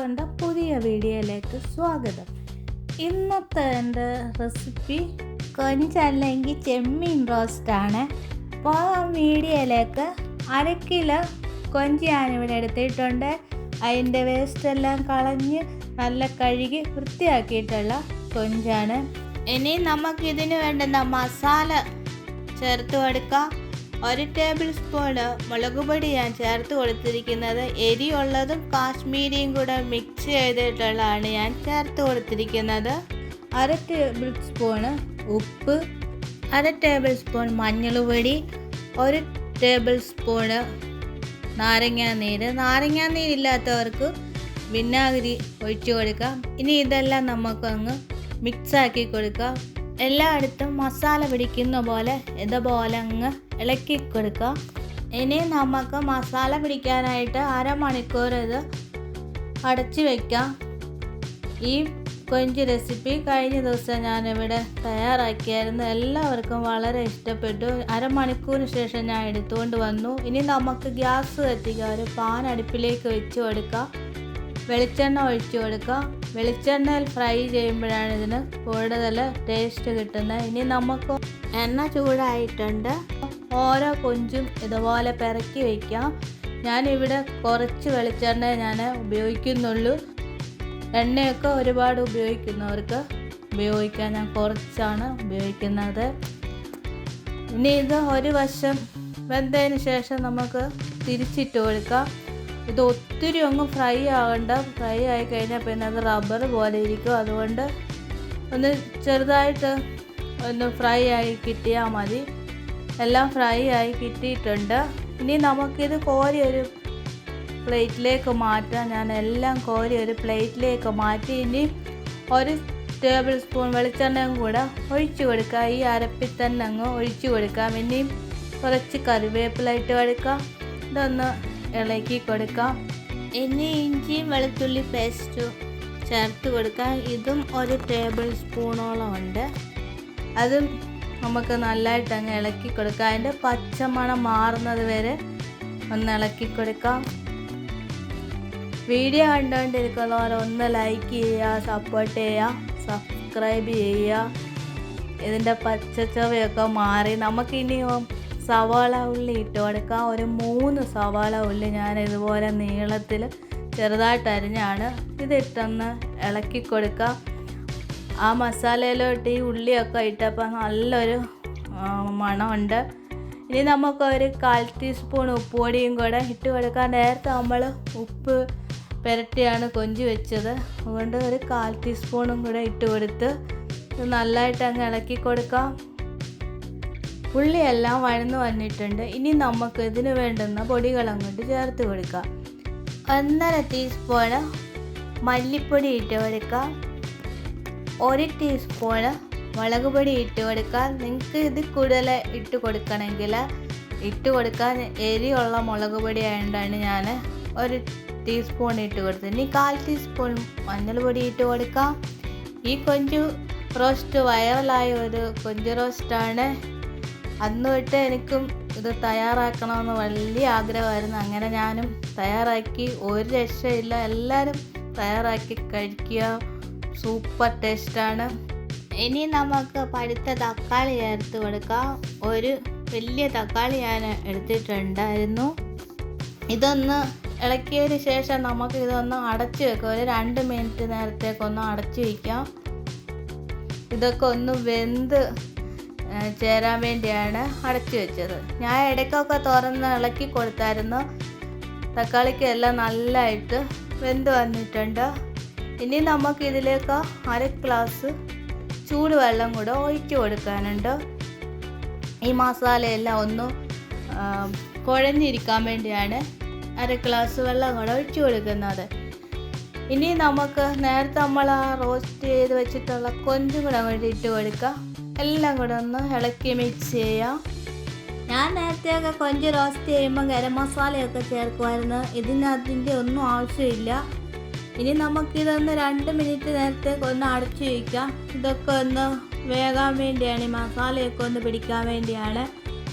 എന്റെ പുതിയ വീഡിയോയിലേക്ക് സ്വാഗതം. ഇന്നത്തെ എന്റെ റെസിപ്പി കൊഞ്ചല്ലെങ്കിൽ ചെമ്മീൻ റോസ്റ്റാണ് അപ്പോൾ ആ വീഡിയോയിലേക്ക് അര കിലോ കൊഞ്ച് ഞാനിവിടെ എടുത്തിട്ടുണ്ട്. അതിന്റെ വേസ്റ്റ് എല്ലാം കളഞ്ഞ് നല്ല കഴുകി വൃത്തിയാക്കിയിട്ടുള്ള കൊഞ്ചാണ്. ഇനി നമുക്കിതിന് വേണ്ടുന്ന മസാല ചേർത്ത് കൊടുക്കാം. ഒരു ടേബിൾ സ്പൂണ് മുളകുപൊടി ഞാൻ ചേർത്ത് കൊടുത്തിരിക്കുന്നത്. എരിയുള്ളതും കാശ്മീരിയും കൂടെ മിക്സ് ചെയ്തിട്ടുള്ളതാണ് ഞാൻ ചേർത്ത് കൊടുത്തിരിക്കുന്നത്. അര ടേബിൾ സ്പൂണ് ഉപ്പ് അര ടേബിൾ സ്പൂൺ മഞ്ഞൾപൊടി ഒരു ടേബിൾ സ്പൂണ് നാരങ്ങാനീര് നാരങ്ങാനീരില്ലാത്തവർക്ക് വിനാഗിരി ഒഴിച്ചു കൊടുക്കാം. ഇനി ഇതെല്ലാം നമുക്കങ്ങ് മിക്സാക്കി കൊടുക്കാം. എല്ലായിടത്തും മസാല പിടിക്കുന്ന പോലെ ഇതുപോലെ അങ്ങ് ഇളക്കി കൊടുക്കുക. ഇനി നമുക്ക് മസാല പിടിക്കാനായിട്ട് അരമണിക്കൂർ ഇത് അടച്ചു വയ്ക്കാം ഈ കൊഞ്ച് റെസിപ്പി കഴിഞ്ഞ ദിവസം ഞാനിവിടെ തയ്യാറാക്കിയായിരുന്നു. എല്ലാവർക്കും വളരെ ഇഷ്ടപ്പെട്ടു. അരമണിക്കൂറിന് ശേഷം ഞാൻ എടുത്തുകൊണ്ട് വന്നു. ഇനി നമുക്ക് ഗ്യാസ് കത്തിക്കുക. ഒരു പാൻ അടുപ്പിലേക്ക് വെച്ച് കൊടുക്കാം വെളിച്ചെണ്ണ ഒഴിച്ചു കൊടുക്കാം വെളിച്ചെണ്ണയിൽ ഫ്രൈ ചെയ്യുമ്പോഴാണ് ഇതിന് കൂടുതൽ ടേസ്റ്റ് കിട്ടുന്നത്. ഇനി നമുക്ക് എണ്ണ ചൂടായിട്ടുണ്ട്. ഓരോ കൊഞ്ചും ഇതുപോലെ പിറക്കി വയ്ക്കാം ഞാനിവിടെ കുറച്ച് വെളിച്ചെണ്ണ ഞാൻ ഉപയോഗിക്കുന്നുള്ളൂ. എണ്ണയൊക്കെ ഒരുപാട് ഉപയോഗിക്കുന്നവർക്ക് ഉപയോഗിക്കാൻ ഞാൻ കുറച്ചാണ് ഉപയോഗിക്കുന്നത്. ഇനി ഇത് ഒരു വശം വെന്തതിന് ശേഷം നമുക്ക് തിരിച്ചിട്ട് കൊടുക്കാം. ഇത് ഒത്തിരി ഒന്നും ഫ്രൈ ആകണ്ട. ഫ്രൈ ആയി കഴിഞ്ഞാൽ പിന്നെ അത് റബ്ബർ പോലെ ഇരിക്കും. അതുകൊണ്ട് ഒന്ന് ചെറുതായിട്ട് ഒന്ന് ഫ്രൈ ആയി കിട്ടിയാൽ മതി. എല്ലാം ഫ്രൈ ആയി കിട്ടിയിട്ടുണ്ട്. ഇനി നമുക്കിത് കോരി ഒരു പ്ലേറ്റിലേക്ക് മാറ്റാം. ഞാൻ എല്ലാം കോരി ഒരു പ്ലേറ്റിലേക്ക് മാറ്റി. ഇനി ഒരു ടേബിൾ സ്പൂൺ വെളിച്ചെണ്ണയും കൂടെ ഒഴിച്ചു കൊടുക്കാം. ഈ അരപ്പിൽ തന്നെ അങ്ങ് ഒഴിച്ചു കൊടുക്കാം. ഇനിയും കുറച്ച് കറിവേപ്പില ഇട്ട് കൊടുക്കാം. ഇതൊന്ന് ഇളക്കി കൊടുക്കാം. ഇനി ഇഞ്ചിയും വെളുത്തുള്ളി പേസ്റ്റും ചേർത്ത് കൊടുക്കാം. ഇതും ഒരു ടേബിൾ സ്പൂണോളം ഉണ്ട്. അതും നമുക്ക് നല്ലതായിട്ട് അങ്ങ് ഇളക്കി കൊടുക്കാം. അതിന്റെ പച്ചമണം മാറുന്നത് വരെ ഒന്ന് ഇളക്കി കൊടുക്കാം. വീഡിയോ കണ്ടുകൊണ്ടിരിക്കുന്നവർ ഒന്ന് ലൈക്ക് ചെയ്യുക സപ്പോർട്ട് ചെയ്യുക സബ്സ്ക്രൈബ് ചെയ്യുക. ഇതിന്റെ പച്ചച്ചവയൊക്കെ മാറി. നമുക്കിനി സവാള ഉള്ളി ഇട്ട് കൊടുക്കാം. ഒരു മൂന്ന് സവാള ഉള്ളി ഞാൻ ഇതുപോലെ നീളത്തിൽ ചെറുതായിട്ട് അരിഞ്ഞാണ് ഇതിട്ടൊന്ന് ഇളക്കി കൊടുക്കാം. ആ മസാലയിലോട്ട് ഈ ഉള്ളിയൊക്കെ ഇട്ടപ്പോൾ നല്ലൊരു മണമുണ്ട്. ഇനി നമുക്ക് ഒരു കാൽ ടീസ്പൂൺ ഉപ്പുപൊടിയും കൂടെ ഇട്ട് കൊടുക്കാൻ നേരത്തെ നമ്മൾ ഉപ്പ് പുരട്ടിയാണ് കൊഞ്ചി വെച്ചത്. അതുകൊണ്ട് ഒരു കാൽ ടീസ്പൂണും കൂടെ ഇട്ട് കൊടുത്ത് നല്ലതായിട്ട് അങ്ങ് ഇളക്കി കൊടുക്കാം. ഉള്ളിയെല്ലാം വഴന്നു വന്നിട്ടുണ്ട്. ഇനി നമുക്ക് ഇതിന് വേണ്ടുന്ന പൊടികൾ അങ്ങോട്ട് ചേർത്ത് കൊടുക്കാം. ഒന്നര ടീസ്പൂണ് മല്ലിപ്പൊടി ഇട്ട് കൊടുക്കാം. ഒരു ടീസ്പൂണ് മുളക് പൊടി ഇട്ട് കൊടുക്കാം. നിങ്ങൾക്ക് ഇത് കൂടുതൽ ഇട്ട് കൊടുക്കണമെങ്കിൽ ഇട്ട് കൊടുക്കാൻ എരിയുള്ള മുളക് പൊടി ആയതുകൊണ്ടാണ് ഞാൻ ഒരു ടീസ്പൂൺ ഇട്ട് കൊടുത്തത്. ഇനി കാൽ ടീസ്പൂൺ മഞ്ഞൾ പൊടി ഇട്ട് കൊടുക്കാം. ഈ കൊഞ്ച് റോസ്റ്റ് വൈറലായ ഒരു കൊഞ്ച് റോസ്റ്റാണ് അന്ന് തൊട്ട് എനിക്കും ഇത് തയ്യാറാക്കണമെന്ന് വലിയ ആഗ്രഹമായിരുന്നു. അങ്ങനെ ഞാനും തയ്യാറാക്കി. ഒരു രക്ഷയില്ല. എല്ലാവരും തയ്യാറാക്കി കഴിക്കുക. സൂപ്പർ ടേസ്റ്റാണ്. ഇനി നമുക്ക് പഴുത്ത തക്കാളി ചേർത്ത് കൊടുക്കാം. ഒരു വലിയ തക്കാളി ഞാൻ എടുത്തിട്ടുണ്ടായിരുന്നു. ഇതൊന്ന് ഇളക്കിയതിന് ശേഷം നമുക്ക് ഇതൊന്ന് അടച്ച് വെക്കാം. ഒരു രണ്ട് മിനിറ്റ് നേരത്തേക്കൊന്ന് അടച്ചു വയ്ക്കാം ഇതൊക്കെ ഒന്ന് വെന്ത് ചേരാൻ വേണ്ടിയാണ് അടച്ചു വെച്ചത്. ഞാൻ ഇടയ്ക്കൊക്കെ തുറന്ന് ഇളക്കി കൊടുത്തായിരുന്നു. തക്കാളിക്ക് എല്ലാം നല്ലതായിട്ട് വെന്ത് വന്നിട്ടുണ്ട്. ഇനി നമുക്ക് ഇതിലേക്ക് അര ഗ്ലാസ് ചൂടുവെള്ളം കൂടെ ഒഴിച്ചു കൊടുക്കാനുണ്ട്. ഈ മസാലയെല്ലാം ഒന്ന് കുഴഞ്ഞിരിക്കാൻ വേണ്ടിയാണ് അര ഗ്ലാസ് വെള്ളം കൂടെ ഒഴിച്ചു കൊടുക്കുന്നത്. ഇനി നമുക്ക് നേരത്തെ നമ്മൾ ആ റോസ്റ്റ് ചെയ്ത് വെച്ചിട്ടുള്ള കൊഞ്ചും കൂടെ അങ്ങോട്ട് ഇട്ട് കൊടുക്കാം. എല്ലാം കൂടെ ഒന്ന് ഇളക്കി മിക്സ് ചെയ്യാം. ഞാൻ നേരത്തെയൊക്കെ കൊഞ്ച് റോസ്റ്റ് ചെയ്യുമ്പോൾ ഗരം മസാലയൊക്കെ ചേർക്കുമായിരുന്നു. ഇതിനകത്തിന്റെ ഒന്നും ആവശ്യമില്ല. ഇനി നമുക്കിതൊന്ന് രണ്ട് മിനിറ്റ് നേരത്തേക്ക് ഒന്ന് അടച്ചു വയ്ക്കാം. ഇതൊക്കെ ഒന്ന് വേകാൻ വേണ്ടിയാണ് ഈ മസാലയൊക്കെ ഒന്ന് പിടിക്കാൻ വേണ്ടിയാണ്.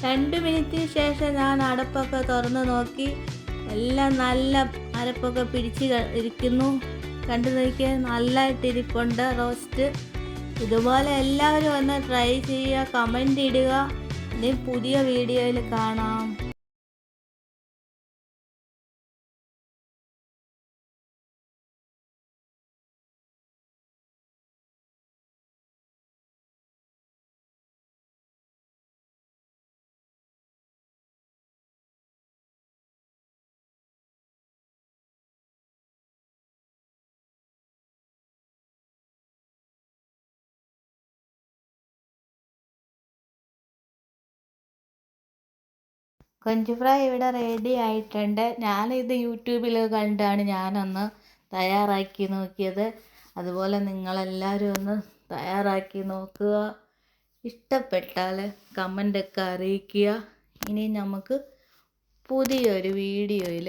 രണ്ട് മിനിറ്റിന് ശേഷം ഞാൻ അടപ്പൊക്കെ തുറന്ന് നോക്കി. എല്ലാം നല്ല അരപ്പൊക്കെ പിടിച്ച് ഇരിക്കുന്നു. കണ്ടു നോക്കിയാൽ നല്ലതായിട്ടിരിപ്പുണ്ട് റോസ്റ്റ് ഇതുപോലെ എല്ലാവരും ഒന്ന് ട്രൈ ചെയ്യുക കമന്റ് ഇടുക. ഇനി പുതിയ വീഡിയോയിൽ കാണാം. കൊഞ്ച് ഫ്രൈ ഇവിടെ റെഡി ആയിട്ടുണ്ട്. ഞാനിത് യൂട്യൂബിൽ കണ്ടാണ് ഞാനൊന്ന് തയ്യാറാക്കി നോക്കിയത്. അതുപോലെ നിങ്ങളെല്ലാവരും ഒന്ന് തയ്യാറാക്കി നോക്കുക. ഇഷ്ടപ്പെട്ടാൽ കമന്റൊക്കെ അറിയിക്കുക. ഇനി നമുക്ക് പുതിയൊരു വീഡിയോയിൽ